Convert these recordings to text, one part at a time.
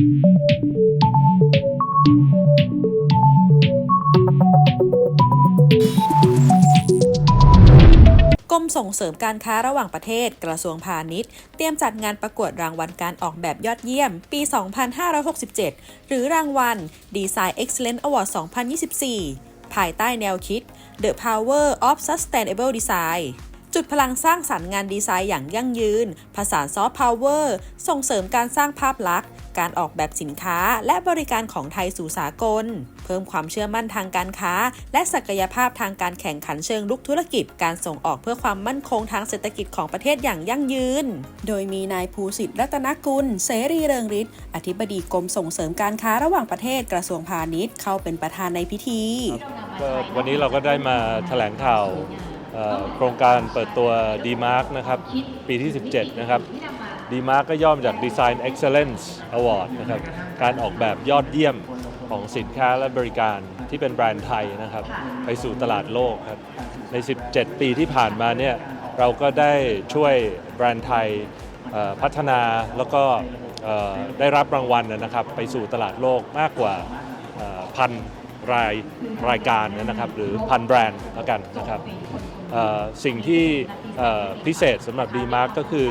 กรมส่งเสริมการค้าระหว่างประเทศกระทรวงพาณิชย์ เตรียมจัดงานประกวดรางวัลการออกแบบยอดเยี่ยม ปี 2567 หรือรางวัล Design Excellence Award 2024 ภายใต้แนวคิด The Power of Sustainable Design จุดพลังสร้างสรรค์งานดีไซน์อย่างยั่งยืน ผสานซอฟต์พาวเวอร์ ส่งเสริมการสร้างภาพลักษณ์ การออกแบบสินค้าและบริการของไทยสู่สากล เพิ่มความเชื่อมั่นทางการค้า และศักยภาพทางการแข่งขันเชิงลุกธุรกิจ การส่งออกเพื่อความมั่นคงทางเศรษฐกิจของประเทศอย่างยั่งยืน โดยมีนายภูสิทธิ์รัตนกุล เสรีเริงฤทธิ์อธิบดีกรมส่งเสริมการค้าระหว่างประเทศกระทรวงพาณิชย์เข้าเป็นประธานในพิธีวันนี้เราก็ได้มาแถลงข่าวโครงการเปิดตัว d m a r k นะครับปีที่ 17 นะครับ d m a r k ก็ย่อมาจาก Design Excellence Award นะครับการออกแบบยอดเยี่ยมของสินค้าและบริการที่เป็นแบรนด์ไทยนะครับ ไปสู่ตลาดโลกครับ ใน 17 ปีที่ผ่านมาเนี่ยเราก็ได้ช่วยแบรนด์ไทยเอ่อพัฒนาแล้วก็เอ่อได้รับรางวัลนะครับ ไปสู่ตลาดโลกมากกว่าเอ่อพันรายรายการนะครับ หรือพันแบรนด์แล้วกันนะครับเอ่อสิ่งที่เอ่อพิเศษสำหรับ d m a r k ก็คือ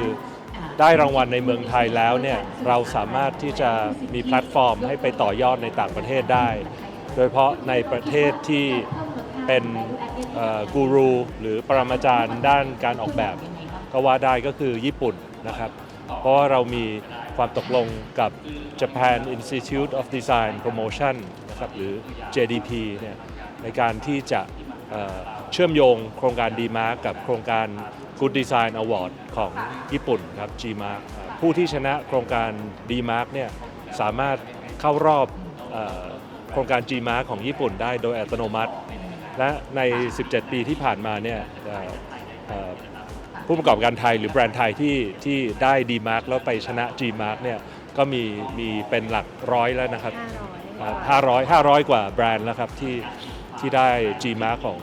ได้รางวัลในเมืองไทยแล้วเนี่ยเราสามารถที่จะมีแพลตฟอร์มให้ไปต่อยอดในต่างประเทศได้ โดยเฉพาะในประเทศที่เป็นเอ่อกูรูหรือปรมาจารย์ด้านการออกแบบ ก็ว่าได้ก็คือญี่ปุ่นนะครับ เพราะว่าเรามีความตกลงกับ Japan Institute of Design Promotion นะครับหรือ JDP เนี่ยในการที่จะเอ่อเชื่อมโยงโครงการ D-Mark กับโครงการ Good Design Award ของญี่ปุ่นครับ G-Mark อ่าผู้ที่ชนะโครงการ D-Mark เนี่ยสามารถเข้ารอบเออโครงการ G-Mark ของญี่ปุ่นได้โดยอัตโนมัติ และใน 17 ปีที่ผ่านมาเนี่ยเอ่อเอ่อผู้ประกอบการไทยหรือแบรนด์ไทยที่ที่ได้ D-Mark แล้วไปชนะ G-Mark เนี่ยก็มีมีเป็นหลักร้อยแล้วนะครับ 500 500 กว่าแบรนด์แล้วครับที่ที่ได้ G-Mark ของ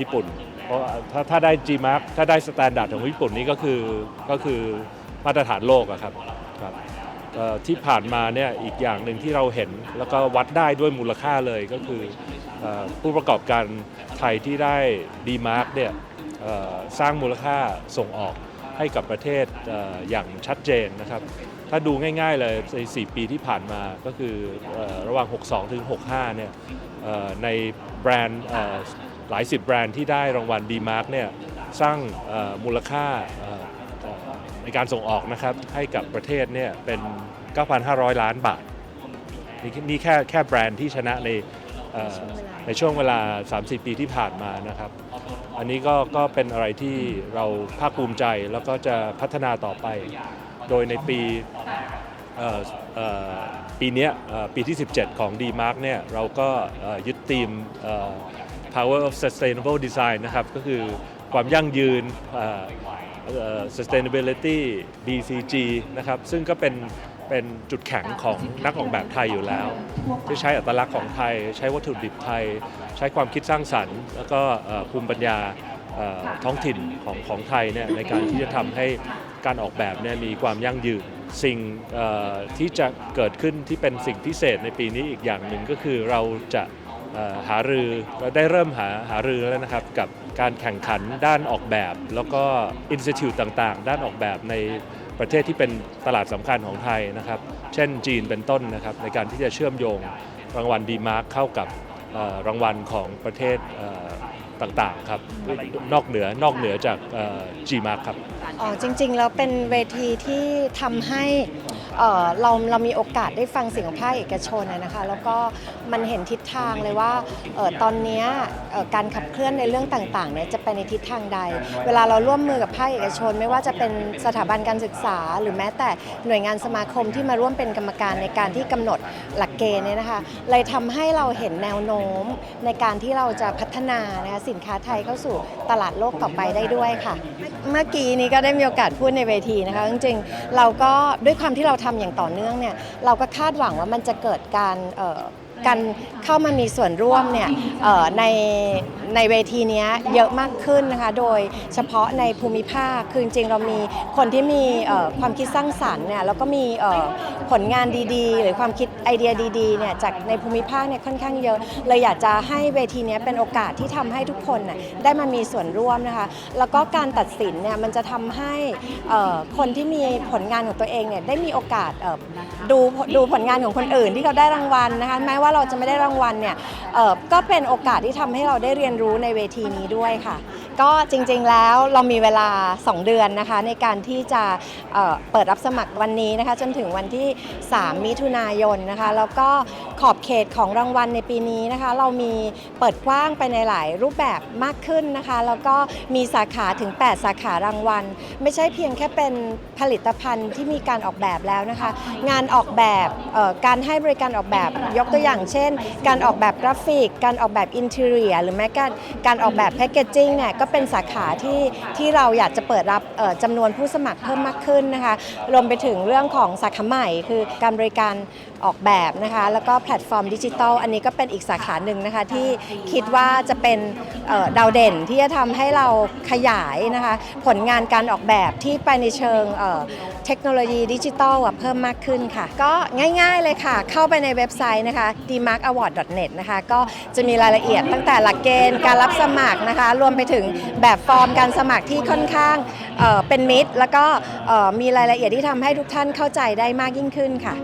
ญี่ปุ่น เพราะถ้าถ้าได้ G-Mark ถ้าได้สแตนดาร์ดของญี่ปุ่นนี่ก็คือก็คือมาตรฐานโลกอะครับครับเอ่อที่ผ่านมาเนี่ยอีกอย่างหนึ่งที่เราเห็น แล้วก็วัดได้ด้วยมูลค่าเลยก็คือเอ่อผู้ประกอบการไทยที่ได้ D-Mark เนี่ยเอ่อสร้างมูลค่าส่งออกให้กับประเทศเอ่ออย่างชัดเจนนะครับ ถ้าดูง่ายๆเลยใน4ปีที่ผ่านมาก็คือเออระหว่าง 62 ถึง 65 เนี่ยเอ่อในแบรนด์เอ่อ หลายสิบแบรนด์ที่ได้รางวัล D-Mark เนี่ยสร้างมูลค่าในการส่งออกนะครับให้กับประเทศเนี่ยเป็น 9,500 ล้านบาท นี่แค่แค่แบรนด์ที่ชนะในในช่วงเวลา 3-4 ปีที่ผ่านมานะครับ อันนี้ก็ก็เป็นอะไรที่เราภาคภูมิใจแล้วก็จะพัฒนาต่อไป โดยในปีปีนี้ยเอ่อปีที่ 17 ของ D-Mark เนี่ยเราก็ยึดธีม Power of Sustainable Design นะครับ ก็คือความยั่งยืน Sustainability BCG นะครับ ซึ่งก็เป็นเป็นจุดแข็งของนักออกแบบไทยอยู่แล้ว ที่ใช้อัตลักษณ์ของไทย ใช้วัตถุดิบไทย ใช้ความคิดสร้างสรรค์ แล้วก็ภูมิปัญญาท้องถิ่นของของไทยเนี่ยในการที่จะทำให้การออกแบบเนี่ยมีความยั่งยืนสิ่งที่จะเกิดขึ้นที่เป็นสิ่งพิเศษในปีนี้อีกอย่างหนึ่งก็คือเราจะ หารือเราได้เริ่มหาหารือแล้วนะครับ กับการแข่งขันด้านออกแบบ แล้วก็อินสติทิวตต่างๆ ด้านออกแบบในประเทศที่เป็นตลาดสำคัญของไทยนะครับ เช่นจีนเป็นต้นนะครับ ในการที่จะเชื่อมโยงรางวัลดีมาร์คเข้ากับรางวัลของประเทศต่างๆครับนอกเหนือนอกเหนือจากจีมาร์คครับอ๋อจริงๆแล้วเป็นเวทีที่ทำให้ เอ่อเราเรามีโอกาสได้ฟังเสียงของภาคเอกชนนะนะคะ แล้วก็มันเห็นทิศทางเลยว่าเอ่อตอนเนี้ยเอ่อการขับเคลื่อนในเรื่องต่างๆเนี่ยจะไปในทิศทางใด เวลาเราร่วมมือกับภาคเอกชน ไม่ว่าจะเป็นสถาบันการศึกษา หรือแม้แต่หน่วยงานสมาคมที่มาร่วมเป็นกรรมการในการที่กำหนดหลักเกณฑ์เนี่ยนะคะเลยทำให้เราเห็นแนวโน้มในการที่เราจะพัฒนานะคะสินค้าไทยเข้าสู่ตลาดโลกต่อไปได้ด้วยค่ะ เมื่อกี้นี้ก็ได้มีโอกาสพูดในเวทีนะคะจริงๆเราก็ด้วยความที่เราทำอย่างต่อเนื่องเนี่ยเราก็คาดหวังว่ามันจะเกิดการการเข้ามามีส่วนร่วมเนี่ยใน ในเวทีนี้เยอะมากขึ้นนะคะโดยเฉพาะในภูมิภาคคือจริงเรามีคนที่มีความคิดสร้างสรรค์เนี่ยแล้วก็มีผลงานดีๆ หรือความคิดไอเดียดีๆเนี่ยจากในภูมิภาคเนี่ยค่อนข้างเยอะเลยอยากจะให้เวทีนี้เป็นโอกาสที่ทำให้ทุกคนน่ะได้มามีส่วนร่วมนะคะแล้วก็การตัดสินเนี่ยมันจะทำให้คนที่มีผลงานของตัวเองเนี่ยได้มีโอกาสดูดูผลงานของคนอื่นที่เขาได้รางวัลนะคะแม้ว่าเราจะไม่ได้รางวัลเนี่ยก็เป็นโอกาสที่ทำให้เราได้เรียนรู้ในเวทีนี้ด้วยค่ะ ก็จริงๆแล้วเรามีเวลา 2 เดือนนะคะ ในการที่จะเอ่อเปิดรับสมัครวันนี้นะคะ จนถึงวันที่ 3 มิถุนายนนะคะ แล้วก็ขอบเขตของรางวัลในปีนี้นะคะ เรามีเปิดกว้างไปในหลายรูปแบบมากขึ้นนะคะ แล้วก็มีสาขาถึง 8 สาขารางวัล ไม่ใช่เพียงแค่เป็นผลิตภัณฑ์ที่มีการออกแบบแล้วนะคะ งานออกแบบเอ่อการให้บริการออกแบบยกตัวอย่างเช่น การออกแบบกราฟิก การออกแบบอินเท r รียหรือแม้การการออกแบบแพ c เกจจิ้งเนี่ยก็เป็นสาขาที่ที่เราอยากจะเปิดรับจำนวนผู้สมัครเพิ่มมากขึ้นนะคะรวมไปถึงเรื่องของสาขาใหม่คือการบริการออกแบบนะคะแล้วก็แพลตฟอร์มดิจิทัลอันนี้ก็เป็นอีกสาขาหนึ่งนะคะที่คิดว่าจะเป็นดาวเด่นที่จะทำให้เราขยายนะคะผลงานการออกแบบที่ไปในเชิงเทคโนโลยีดิจิทัลเพิ่มมากขึ้นค่ะ ก็ง่ายๆเลยค่ะ เข้าไปในเว็บไซต์นะคะ dmarkaward.net นะคะก็จะมีรายละเอียดตั้งแต่หลักเกณฑ์การรับสมัครนะคะ รวมไปถึงแบบฟอร์มการสมัครที่ค่อนข้างเเป็นมิตร แล้วก็มีรายละเอียดที่ทำให้ทุกท่านเข้าใจได้มากยิ่งขึ้นค่ะ